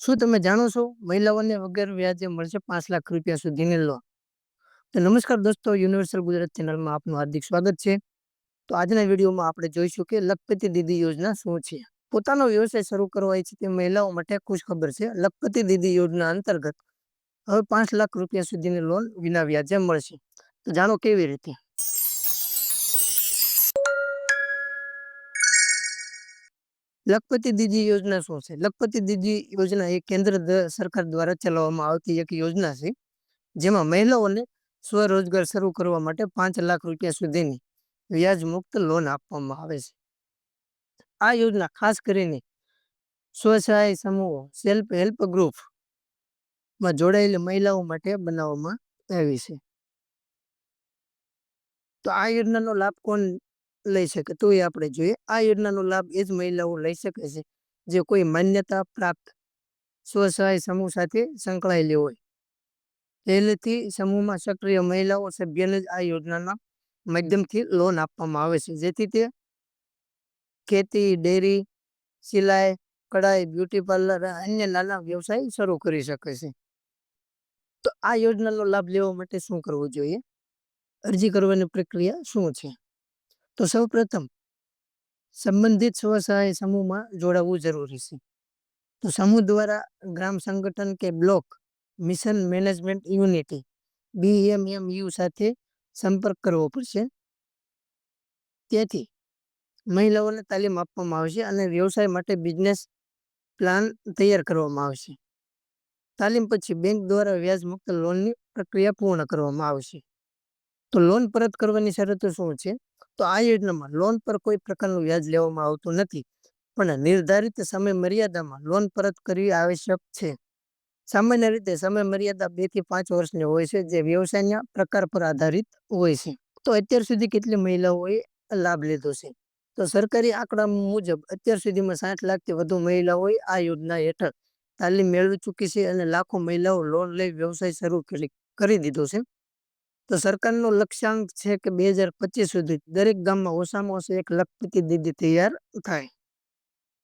શું તમે જાણો છો? મહિલાઓને વગર વ્યાજે મળશે પાંચ લાખ રૂપિયા સુધીની લોન તો નમસ્કાર દોસ્તો યુનિવર્સલ ગુજરાત ચેનલમાં આપનું હાર્દિક સ્વાગત છે. તો આજના વિડીયોમાં આપણે જોઈશું કે લખપતિ દીદી યોજના શું છે? પોતાનો વ્યવસાય શરૂ કરવા તે મહિલાઓ માટે ખુશ ખબર છે. લખપતિ દીદી યોજના અંતર્ગત હવે પાંચ લાખ રૂપિયા સુધીની લોન વિના વ્યાજે મળશે. તો જાણો કેવી રીતે? લખપતિ દીદી યોજના શું છે? લખપતિ દીદી યોજના એ કેન્દ્ર સરકાર દ્વારા ચલાવવામાં આવતી એક યોજના છે, જેમાં મહિલાઓને સ્વરોજગાર શરૂ કરવા માટે પાંચ લાખ રૂપિયા સુધીની વ્યાજ મુક્ત લોન આપવામાં આવે છે. આ યોજના ખાસ કરીને સ્વસહાય સમૂહો, સેલ્ફ હેલ્પ ગ્રુપમાં જોડાયેલી મહિલાઓ માટે બનાવવામાં આવી છે. તો આ યોજનાનો લાભ કોણ લઈ શકે. તો એ આપણે જોઈએ. આ યોજનાનો લાભ એ જ મહિલાઓ લઈ શકે છે, જે કોઈ માન્યતા પ્રાપ્ત સ્વસહાય સમૂહ સાથે સંકળાયેલી હોય. પહેલેથી સમૂહમાં સક્રિય મહિલાઓ સભ્યને જ આ યોજનાના માધ્યમથી લોન આપવામાં આવે છે. જેથી તે ખેતી, ડેરી, સિલાઈ, કઢાઈ, બ્યુટી પાર્લર અને અન્ય નાના વ્યવસાય શરૂ કરી શકે છે. તો આ યોજનાનો લાભ લેવા માટે શું કરવું જોઈએ? અરજી કરવાની પ્રક્રિયા શું છે? તો સૌપ્રથમ સંબંધિત સ્વસહાય સમૂહમાં જોડાવવું જરૂરી છે. તો સમૂહ દ્વારા ગ્રામ સંગઠન કે block, mission management unity, BMMU સાથે સંપર્ક કરવો પડશે. તેથી મહિલાઓને તાલીમ આપવામાં આવશે અને વ્યવસાય માટે બિઝનેસ પ્લાન તૈયાર કરવામાં આવશે. તાલીમ પછી બેંક દ્વારા વ્યાજ મુક્ત લોનની પ્રક્રિયા પૂર્ણ કરવામાં આવશે. તો લોન પરત કરવાની શરતો શું છે? તો આ યોજનામાં લોન પર કોઈ પ્રકારનું વ્યાજ લેવામાં આવતું નથી. પણ નિર્ધારિત સમય મર્યાદામાં લોન પરત કરવી આવશ્યક છે. સામાન્ય રીતે સમય મર્યાદા બેથી પાંચ વર્ષની હોય છે, જે વ્યવસાયના પ્રકાર પર આધારિત હોય છે. તો અત્યાર સુધી કેટલી મહિલાઓએ લાભ લીધો છે? તો સરકારી આંકડા મુજબ અત્યાર સુધીમાં સાઠ લાખથી વધુ મહિલાઓએ આ યોજના હેઠળ તાલીમ મેળવી ચૂકી છે અને લાખો મહિલાઓ લોન લઈ વ્યવસાય શરૂ કરી દીધો છે. તો સરકારનો લક્ષ્યાંક છે કે બે હજાર પચીસ સુધી દરેક ગામમાં ઓછામાં ઓછું એક લખપતિ દીદી તૈયાર થાય.